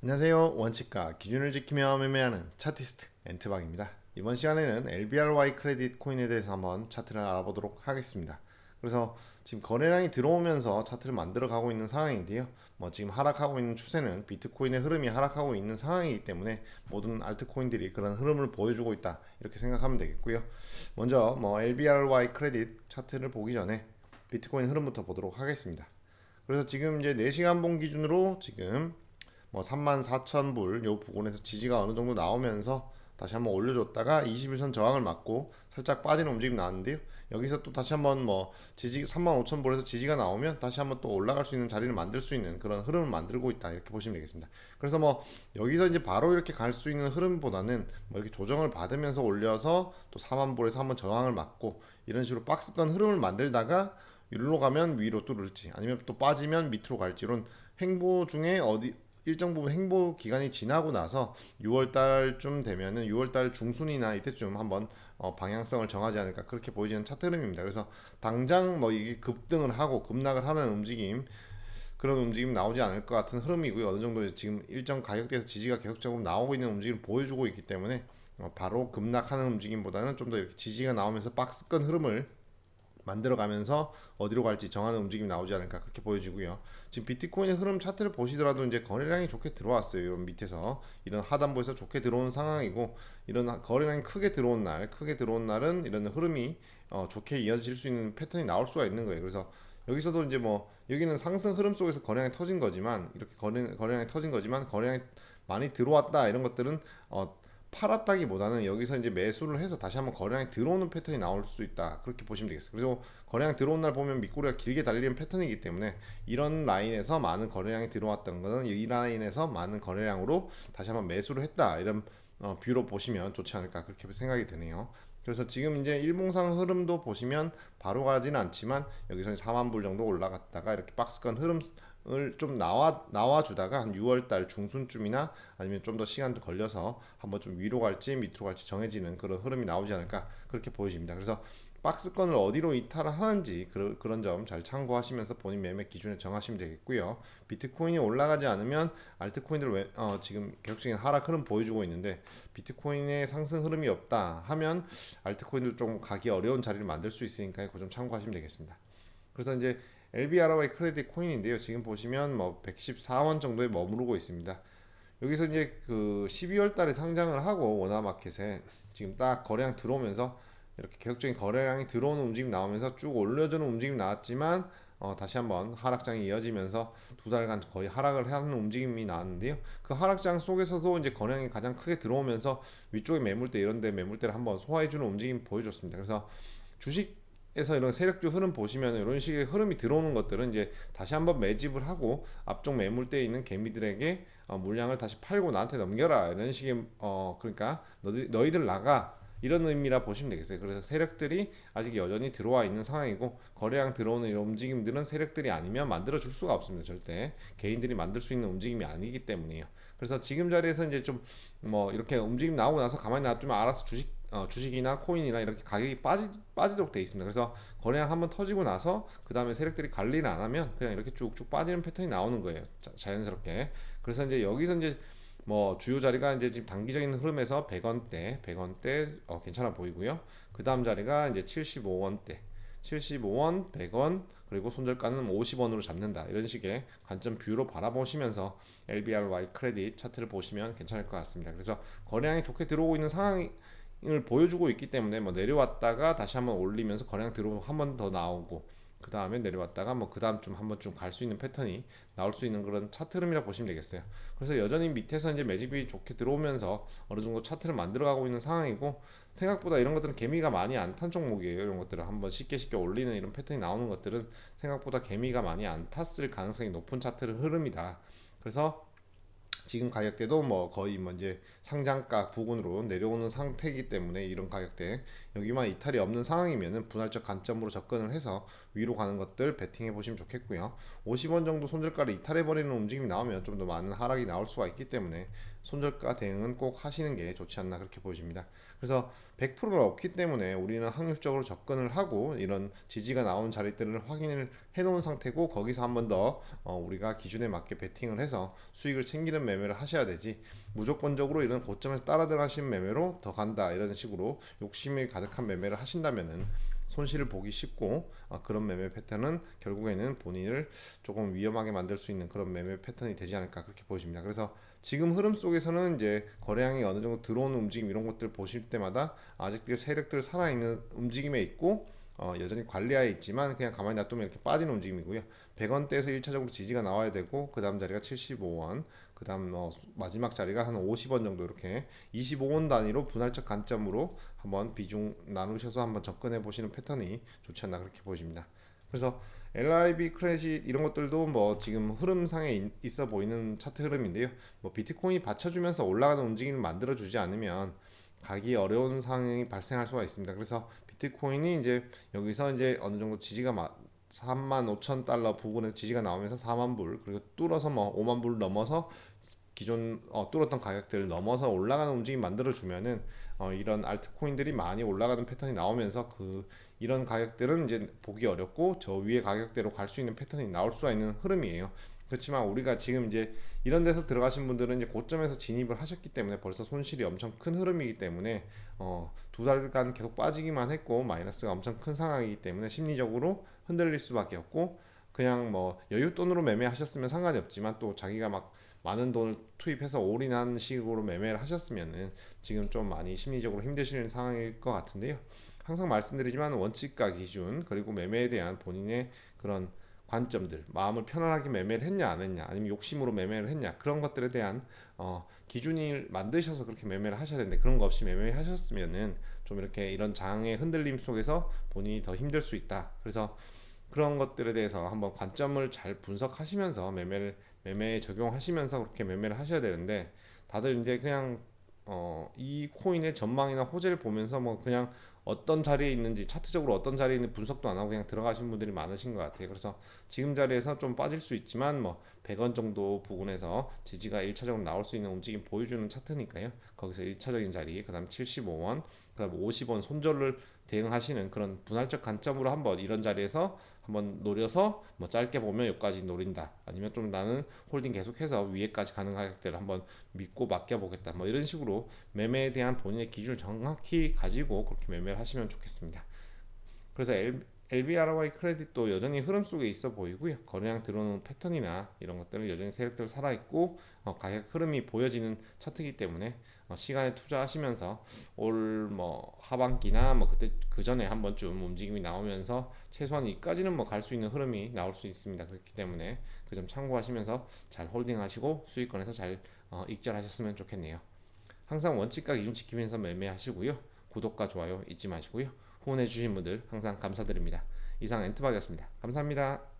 안녕하세요. 원칙과 기준을 지키며 매매하는 차티스트 엔트박입니다. 이번 시간에는 LBRY 크레딧 코인에 대해서 한번 차트를 알아보도록 하겠습니다. 그래서 지금 거래량이 들어오면서 차트를 만들어 가고 있는 상황인데요. 뭐 지금 하락하고 있는 추세는 비트코인의 흐름이 하락하고 있는 상황이기 때문에 모든 알트코인들이 그런 흐름을 보여주고 있다 이렇게 생각하면 되겠고요. 먼저 뭐 LBRY 크레딧 차트를 보기 전에 비트코인 흐름부터 보도록 하겠습니다. 그래서 지금 이제 4시간 봉 기준으로 지금 뭐 34,000불 요 부근에서 지지가 어느 정도 나오면서 다시 한번 올려줬다가 21선 저항을 맞고 살짝 빠지는 움직임 나왔는데요. 여기서 또 다시 한번 뭐 지지 35,000불에서 지지가 나오면 다시 한번 또 올라갈 수 있는 자리를 만들 수 있는 그런 흐름을 만들고 있다 이렇게 보시면 되겠습니다. 그래서 뭐 여기서 이제 바로 이렇게 갈 수 있는 흐름보다는 뭐 이렇게 조정을 받으면서 올려서 또 4만 불에서 한번 저항을 맞고 이런 식으로 박스권 흐름을 만들다가 위로 가면 위로 뚫을지 아니면 또 빠지면 밑으로 갈지 이런 행보 중에 어디 일정 부분 행보 기간이 지나고 나서 6월 달쯤 되면은 6월 달 중순이나 이때쯤 한번 어, 방향성을 정하지 않을까 그렇게 보이는 차트 흐름입니다. 그래서 당장 뭐 이게 급등을 하고 급락을 하는 움직임 그런 움직임 나오지 않을 것 같은 흐름이고요. 어느 정도 지금 일정 가격대에서 지지가 계속적으로 나오고 있는 움직임을 보여주고 있기 때문에 어, 바로 급락하는 움직임보다는 좀 더 이렇게 지지가 나오면서 박스권 흐름을 만들어가면서 어디로 갈지 정하는 움직임이 나오지 않을까 그렇게 보여지고요. 지금 비트코인의 흐름 차트를 보시더라도 이제 거래량이 좋게 들어왔어요. 이런 밑에서 이런 하단부에서 좋게 들어온 상황이고 이런 거래량이 크게 들어온 날, 크게 들어온 날은 이런 흐름이 어, 좋게 이어질 수 있는 패턴이 나올 수가 있는 거예요. 그래서 여기서도 이제 뭐 여기는 상승 흐름 속에서 거래량이 터진 거지만 이렇게 거래, 거래량이 터진 거지만 거래량이 많이 들어왔다 이런 것들은 어, 팔았다기보다는 여기서 이제 매수를 해서 다시 한번 거래량이 들어오는 패턴이 나올 수 있다. 그렇게 보시면 되겠어요 그리고 거래량 들어온 날 보면 밑꼬리가 길게 달리는 패턴이기 때문에 이런 라인에서 많은 거래량이 들어왔던 거는 이 라인에서 많은 거래량으로 다시 한번 매수를 했다. 이런 어, 뷰로 보시면 좋지 않을까 그렇게 생각이 되네요. 그래서 지금 이제 일봉상 흐름도 보시면 바로 가지는 않지만 여기서 4만 불 정도 올라갔다가 이렇게 박스권 흐름 을좀 나와 나와 주다가 한 6월 달 중순쯤이나 아니면 좀 더 시간도 걸려서 한번 좀 위로 갈지 밑으로 갈지 정해지는 그런 흐름이 나오지 않을까 그렇게 보여집니다. 그래서 박스권을 어디로 이탈을 하는지 그, 그런 점 잘 참고하시면서 본인 매매 기준을 정하시면 되겠고요. 비트코인이 올라가지 않으면 알트코인들 왜, 어, 지금 계속적인 하락 흐름 보여주고 있는데 비트코인의 상승 흐름이 없다 하면 알트코인들 좀 가기 어려운 자리를 만들 수 있으니까 그점 참고하시면 되겠습니다. 그래서 이제 LBRY 크레딧 코인인데요. 지금 보시면 뭐 114원 정도에 머무르고 있습니다. 여기서 이제 그 12월 달에 상장을 하고 원화마켓에 지금 딱 거래량 들어오면서 이렇게 계속적인 거래량이 들어오는 움직임 나오면서 쭉 올려주는 움직임 나왔지만 어, 다시 한번 하락장이 이어지면서 두 달간 거의 하락을 하는 움직임이 나왔는데요. 그 하락장 속에서도 이제 거래량이 가장 크게 들어오면서 위쪽에 매물대 이런데 매물대를 한번 소화해주는 움직임 보여줬습니다. 그래서 주식 에서 이런 세력주 흐름 보시면 이런 식의 흐름이 들어오는 것들은 이제 다시 한번 매집을 하고 앞쪽 매물대에 있는 개미들에게 어, 물량을 다시 팔고 나한테 넘겨라 이런 식의 어 그러니까 너희, 너희들 나가 이런 의미라 보시면 되겠어요. 그래서 세력들이 아직 여전히 들어와 있는 상황이고 거래량 들어오는 이런 움직임들은 세력들이 아니면 만들어 줄 수가 없습니다. 절대 개인들이 만들 수 있는 움직임이 아니기 때문이에요. 그래서 지금 자리에서 이제 좀 뭐 이렇게 움직임 나오고 나서 가만히 놔두면 알아서 주식 어, 주식이나 코인이나 이렇게 가격이 빠지, 빠지도록 되어 있습니다. 그래서 거래량 한번 터지고 나서 그 다음에 세력들이 관리를 안 하면 그냥 이렇게 쭉쭉 빠지는 패턴이 나오는 거예요. 자, 연스럽게 그래서 이제 여기서 이제 뭐 주요 자리가 이제 지금 단기적인 흐름에서 100원대, 100원대 어, 괜찮아 보이고요. 그 다음 자리가 이제 75원대, 75원, 100원, 그리고 손절가는 50원으로 잡는다. 이런 식의 관점 뷰로 바라보시면서 LBRY 크레딧 차트를 보시면 괜찮을 것 같습니다. 그래서 거래량이 좋게 들어오고 있는 상황이 을 보여주고 있기 때문에 뭐 내려왔다가 다시 한번 올리면서 거래량 들어오고 한 번 더 나오고 그 다음에 내려왔다가 뭐 그 다음쯤 한 번쯤 갈 수 있는 패턴이 나올 수 있는 그런 차트 흐름이라 보시면 되겠어요. 그래서 여전히 밑에서 이제 매집이 좋게 들어오면서 어느 정도 차트를 만들어가고 있는 상황이고 생각보다 이런 것들은 개미가 많이 안 탄 종목이에요. 이런 것들을 한번 쉽게 쉽게 올리는 이런 패턴이 나오는 것들은 생각보다 개미가 많이 안 탔을 가능성이 높은 차트 흐름이다. 그래서 지금 가격대도 뭐 거의 뭐 이제 상장가 부근으로 내려오는 상태이기 때문에 이런 가격대 여기만 이탈이 없는 상황이면은 분할적 관점으로 접근을 해서 위로 가는 것들 베팅해 보시면 좋겠고요. 50원 정도 손절가를 이탈해 버리는 움직임이 나오면 좀 더 많은 하락이 나올 수가 있기 때문에 손절가 대응은 꼭 하시는 게 좋지 않나 그렇게 보여집니다. 그래서 100%가 없기 때문에 우리는 확률적으로 접근을 하고 이런 지지가 나온 자리들을 확인을 해 놓은 상태고 거기서 한 번 더 우리가 기준에 맞게 베팅을 해서 수익을 챙기는 매매를 하셔야 되지 무조건적으로 이런 고점에서 따라 들어가시는 매매로 더 간다 이런 식으로 욕심이 가득한 매매를 하신다면은 손실을 보기 쉽고 아, 그런 매매 패턴은 결국에는 본인을 조금 위험하게 만들 수 있는 그런 매매 패턴이 되지 않을까 그렇게 보여집니다. 그래서 지금 흐름 속에서는 이제 거래량이 어느 정도 들어오는 움직임 이런 것들 보실 때마다 아직도 세력들 살아있는 움직임에 있고 어, 여전히 관리하에 있지만 그냥 가만히 놔두면 이렇게 빠지는 움직임이고요. 100원대에서 1차적으로 지지가 나와야 되고 그 다음 자리가 75원 그 다음 어, 마지막 자리가 한 50원 정도 이렇게 25원 단위로 분할적 관점으로 한번 비중 나누셔서 한번 접근해 보시는 패턴이 좋지 않나 그렇게 보여집니다. 그래서 LIB 크레딧 이런 것들도 뭐 지금 흐름상에 있어 보이는 차트 흐름인데요. 뭐 비트코인이 받쳐주면서 올라가는 움직임을 만들어 주지 않으면 가기 어려운 상황이 발생할 수가 있습니다. 그래서 비트코인이 이제 여기서 이제 어느 정도 지지가 3만 5천 달러 부근에서 지지가 나오면서 4만 불 그리고 뚫어서 뭐 5만 불 넘어서 기존 어, 뚫었던 가격대를 넘어서 올라가는 움직임 만들어 주면은 어, 이런 알트코인들이 많이 올라가는 패턴이 나오면서 그 이런 가격들은 이제 보기 어렵고 저 위에 가격대로 갈 수 있는 패턴이 나올 수가 있는 흐름이에요. 그렇지만 우리가 지금 이제 이런 데서 들어가신 분들은 이제 고점에서 진입을 하셨기 때문에 벌써 손실이 엄청 큰 흐름이기 때문에 어, 두 달간 계속 빠지기만 했고 마이너스가 엄청 큰 상황이기 때문에 심리적으로 흔들릴 수밖에 없고 그냥 뭐 여윳돈으로 매매하셨으면 상관이 없지만 또 자기가 막 많은 돈을 투입해서 올인한 식으로 매매를 하셨으면은 지금 좀 많이 심리적으로 힘드시는 상황일 것 같은데요. 항상 말씀드리지만 원칙과 기준 그리고 매매에 대한 본인의 그런 관점들 마음을 편안하게 매매를 했냐 안 했냐 아니면 욕심으로 매매를 했냐 그런 것들에 대한 어, 기준을 만드셔서 그렇게 매매를 하셔야 되는데 그런 거 없이 매매하셨으면은 좀 이렇게 이런 장의 흔들림 속에서 본인이 더 힘들 수 있다. 그래서 그런 것들에 대해서 한번 관점을 잘 분석하시면서 매매를 매매에 적용하시면서 그렇게 매매를 하셔야 되는데 다들 이제 그냥 어, 이 코인의 전망이나 호재를 보면서 뭐 그냥 어떤 자리에 있는지 차트적으로 어떤 자리에 있는 분석도 안 하고 그냥 들어가신 분들이 많으신 것 같아요. 그래서 지금 자리에서 좀 빠질 수 있지만 뭐 100원 정도 부근에서 지지가 1차적으로 나올 수 있는 움직임 보여주는 차트니까요. 거기서 1차적인 자리, 그다음 75원, 그다음 50원 손절을 대응하시는 그런 분할적 관점으로 한번 이런 자리에서 한번 노려서 뭐 짧게 보면 여기까지 노린다. 아니면 좀 나는 홀딩 계속해서 위에까지 가는 가격대를 한번 믿고 맡겨보겠다. 뭐 이런 식으로 매매에 대한 본인의 기준을 정확히 가지고 그렇게 매매를 하시면 좋겠습니다. 그래서 L, LBRY 크레딧도 여전히 흐름 속에 있어 보이고요. 거래량 들어오는 패턴이나 이런 것들은 여전히 세력들 살아있고 어, 가격 흐름이 보여지는 차트이기 때문에 어, 시간에 투자하시면서 올 뭐 하반기나 뭐 그때 그 전에 한 번쯤 움직임이 나오면서 최소한 이까지는 뭐 갈 수 있는 흐름이 나올 수 있습니다. 그렇기 때문에 그 점 참고하시면서 잘 홀딩하시고 수익권에서 잘 어, 익절하셨으면 좋겠네요. 항상 원칙과 기준 지키면서 매매하시고요. 구독과 좋아요 잊지 마시고요. 후원해 주신 분들 항상 감사드립니다. 이상 엔트박이었습니다. 감사합니다.